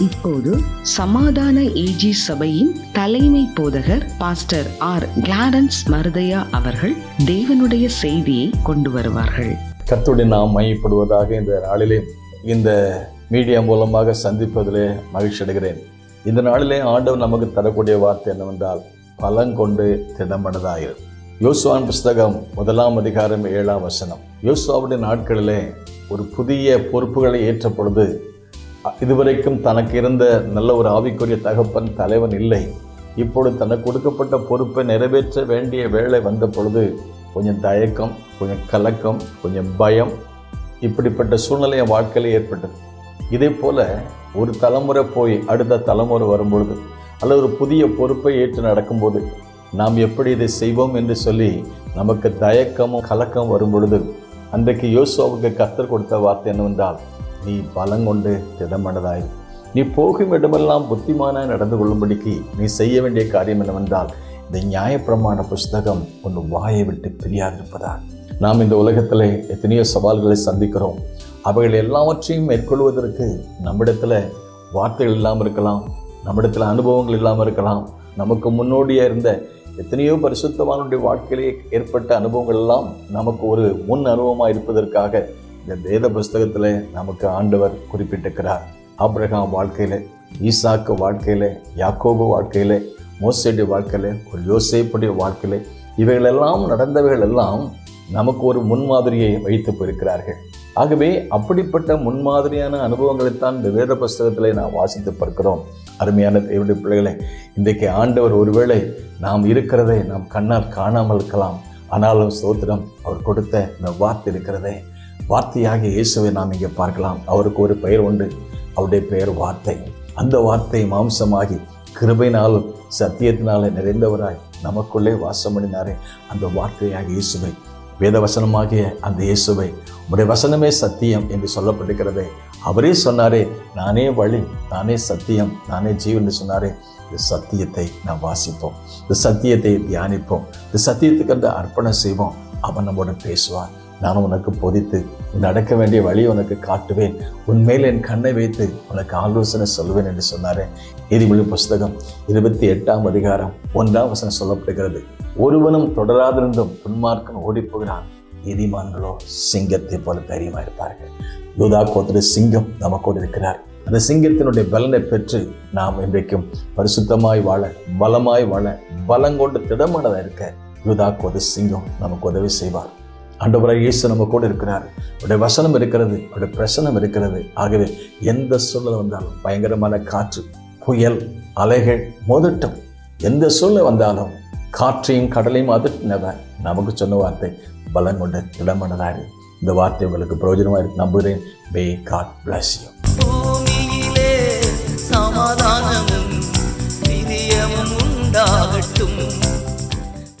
இப்போது சமாதான ஏஜி சபையின் தலைமை போதகர் பாஸ்டர் ஆர் கிளாரன்ஸ் மருதையா அவர்கள் தேவனுடைய செய்தியை கொண்டு வருவார்கள். கத்துடைய நாம் மையப்படுவதாக இந்த நாளிலே இந்த மீடியா மூலமாக சந்திப்பதிலே மகிழ்ச்சி அடைகிறேன். இந்த நாளிலே ஆண்டவர் நமக்கு தரக்கூடிய வார்த்தை என்னவென்றால் பலங்கொண்டு திடமனதாயிரு. யோசுவான் புஸ்தகம் முதலாம் அதிகாரம் ஏழாம் வசனம். யோசுவாவுடைய நாட்களிலே ஒரு புதிய பொறுப்புகளை ஏற்ற பொழுது இதுவரைக்கும் தனக்கு இருந்த நல்ல ஒரு ஆவிக்குரிய தகப்பன் தலைவன் இல்லை. இப்பொழுது தனக்கு கொடுக்கப்பட்ட பொறுப்பை நிறைவேற்ற வேண்டிய வேலை வந்த பொழுது கொஞ்சம் தயக்கம் கொஞ்சம் கலக்கம் கொஞ்சம் பயம் இப்படிப்பட்ட சூழ்நிலை என் வாழ்க்கையில் ஏற்பட்டது. இதே போல் ஒரு தலைமுறை போய் அடுத்த தலைமுறை வரும்பொழுது அல்லது ஒரு புதிய பொறுப்பை ஏற்று நடக்கும்போது நாம் எப்படி இதை செய்வோம் என்று சொல்லி நமக்கு தயக்கமும் கலக்கம் வரும் பொழுது அன்றைக்கு யோசுவாவுக்கு கத்தர் கொடுத்த வார்த்தை என்னவென்றால் நீ பலங்கொண்டு திடமனதாய் நீ போகும் இடமெல்லாம் புத்திமானாய் நடந்து கொள்ளும்படிக்கு நீ செய்ய வேண்டிய காரியம் என்னவென்றால் இந்த நியாயப்பிரமாண புஸ்தகம் ஒன்று வாயை விட்டு பிரியாதிருப்பதால் நாம் இந்த உலகத்தில் எத்தனையோ சவால்களை சந்திக்கிறோம். அவைகள் எல்லாவற்றையும் மேற்கொள்வதற்கு நம்மிடத்தில் வார்த்தைகள் இல்லாமல் இருக்கலாம் நம்மிடத்தில் அனுபவங்கள் இல்லாமல் இருக்கலாம். நமக்கு முன்னோடியாக இருந்த எத்தனையோ பரிசுத்தவானுடைய வாழ்க்கையிலே ஏற்பட்ட அனுபவங்கள் எல்லாம் நமக்கு ஒரு முன் அனுபவமாக இருப்பதற்காக இந்த வேத புஸ்தகத்தில் நமக்கு ஆண்டவர் குறிப்பிட்டிருக்கிறார். ஆப்ரஹாம் வாழ்க்கையில் ஈசாக்கு வாழ்க்கையில் யாக்கோபு வாழ்க்கையில் மோசடி வாழ்க்கையில் ஒரு யோசேப்புடைய வாழ்க்கையில் இவைகளெல்லாம் நடந்தவைகள் எல்லாம் நமக்கு ஒரு முன்மாதிரியை வைத்து போயிருக்கிறார்கள். ஆகவே அப்படிப்பட்ட முன்மாதிரியான அனுபவங்களைத்தான் இந்த வேத புஸ்தகத்தில் நாம் வாசித்து பார்க்கிறோம். அருமையான தேவடைய பிள்ளைகளை இன்றைக்கு ஆண்டவர் ஒருவேளை நாம் இருக்கிறதை நாம் கண்ணால் காணாமல் இருக்கலாம். ஆனாலும் சோத்திரம் அவர் கொடுத்த இந்த வார்த்தை இருக்கிறதே. வார்த்தையாக இயேசுவை நாம் இங்கே பார்க்கலாம். அவருக்கு ஒரு பெயர் உண்டு. அவருடைய பெயர் வார்த்தை. அந்த வார்த்தை மாம்சமாகி கிருபைனாலும் சத்தியத்தினாலே நிறைந்தவராய் நமக்குள்ளே வாசம் பண்ணினாரே அந்த வார்த்தையாக இயேசுவை வேத வசனமாகிய அந்த இயேசுவை உடைய வசனமே சத்தியம் என்று சொல்லப்பட்டிருக்கிறதே. அவரே சொன்னாரே நானே வழி நானே சத்தியம் நானே ஜீவன் சொன்னாரே. இந்த சத்தியத்தை நாம் வாசிப்போம். இந்த சத்தியத்தை தியானிப்போம். இந்த சத்தியத்துக்கு அந்த அர்ப்பணம் செய்வோம். அவன் நம்மோட பேசுவான் நான் உனக்கு பொதித்து நடக்க வேண்டிய வழியை உனக்கு காட்டுவேன். உன்மேல் என் கண்ணை வைத்து உனக்கு ஆலோசனை சொல்வேன் என்று சொன்னாரே. நீதிமொழி புஸ்தகம் இருபத்தி எட்டாம் அதிகாரம் ஒன்றாம் வசனம் சொல்லப்படுகிறது. ஒருவனும் தொடராதிருந்தும் துன்மார்க்கன் ஓடிப்போகிறான். நீதிமான்களோ சிங்கத்தை போல தைரியமா இருப்பார்கள். யூதா கோத்திர சிங்கம் நமக்கோடு இருக்கிறார். அந்த சிங்கத்தினுடைய பலனை பெற்று நாம் இன்றைக்கும் பரிசுத்தமாய் வாழ பலமாய் வாழ பலங்கொண்டு திடமானதாக இருக்க யூதா கோது சிங்கம் நமக்கு உதவி செய்வார். ஆண்டவராக இயேசு நம்ம கூட இருக்கிறார். அவருடைய வசனம் இருக்கிறது அவருடைய பிரசனம் இருக்கிறது. ஆகவே எந்த சூழ்நிலை வந்தாலும் பயங்கரமான காற்று புயல் அலைகள் மோதட்டம் எந்த சூழ்நிலை வந்தாலும் காற்றையும் கடலையும் அதட்டினவன் நமக்கு சொன்ன வார்த்தை பலம் கொண்ட திடமனதாக இந்த வார்த்தை உங்களுக்கு பிரயோஜனமாக இருக்கு நம்புகிறேன். பே காட் பிளஸ் யூ சமாதானமும் நிதியமும் உண்டாகட்டும்.